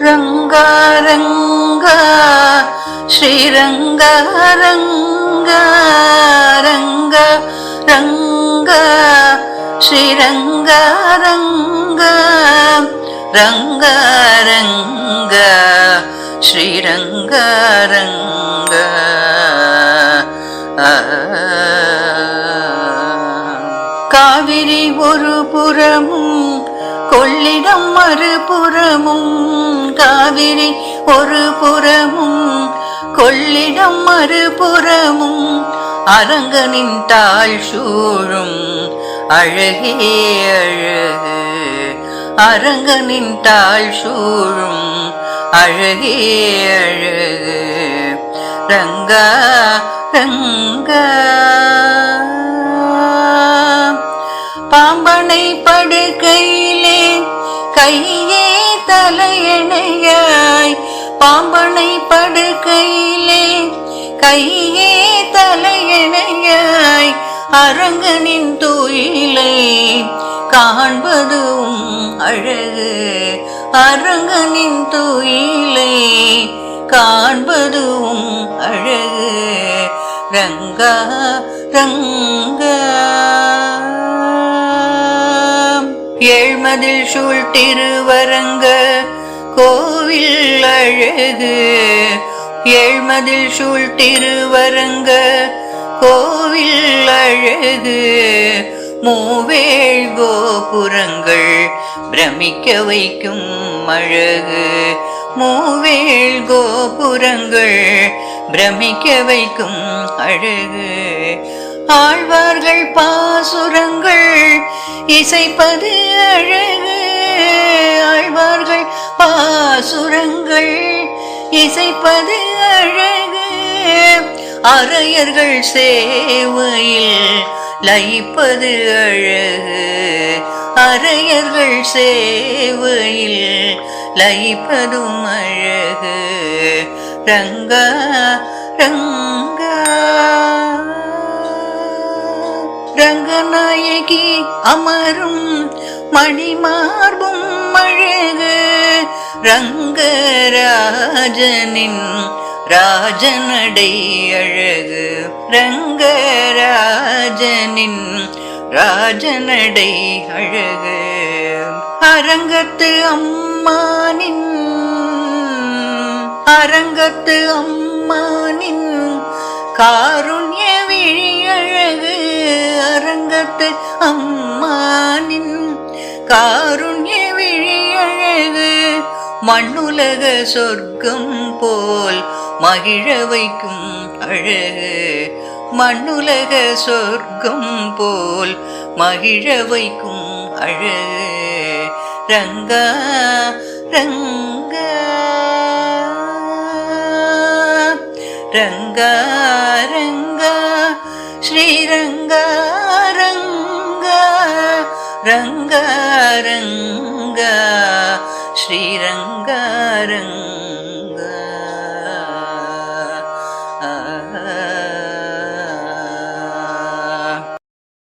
ரங்கா ரங்கா ஸ்ரீரங்கா ரங்கா ரங்கா ரங்கா ஸ்ரீரங்கா காவிரி ஒரு புறமும் கொள்ளிடம் மறுபுறமும் காவிரி ஒரு புறமும் கொள்ளிடம் மறுபுறமும் அரங்கனின் தாழ் சூழும் அழகே அழகு. அரங்கனின் தாழ் சூழும் அழகே அழகு. ரங்கா ரங்கா. பாம்பனை படுக்க கையே தலையணையாய் பாம்பனை படுக்கையிலே கையே தலையணையாய் அரங்கனின் துயிலை காண்பதும் அழகு. அரங்கனின் துயிலை காண்பதும் அழகு. ரங்கா ரங்க மதில் சூழ் திருவரங்க கோவில் அழகு. ஏழ்மதில் சூழ் திருவரங்க கோவில் அழகு. மூவேள் கோபுரங்கள் பிரமிக்க வைக்கும் அழகு. மூவேள் கோபுரங்கள் பிரமிக்க வைக்கும் அழகு. ஆழ்வார்கள் பாசுரங்கள் இசைப்பது அழகு. ஆழ்வார்கள் பாசுரங்கள் இசைப்பது அழகு. அரையர்கள் சேவையில் லயிப்பது அழகு. அரையர்கள் சேவையில் லயிப்பதும் அழகு. ரங்கா ரங்கா. ரங்கநாயகி அமரும் மணிமார்பும் அழகு ரங்கராஜனின் ராஜனடை அழகு. ரங்கராஜனின் ராஜனடை அழகு. அரங்கத்து அம்மானின் அரங்கத்து அம்மானின் காருண் அரங்கத்து அம்மானின் காருண்ய விழியழகு மண்ணுலக சொர்க்கம் போல் மகிழ வைக்கும் அழகு. மண்ணுலக சொர்க்கம் போல் மகிழ வைக்கும் அழகு. ரங்கா ரங்கா ரங்கா ரங்கா ஸ்ரீரங்கா. ரங்கா ரங்கா ஸ்ரீரங்கா ரங்கா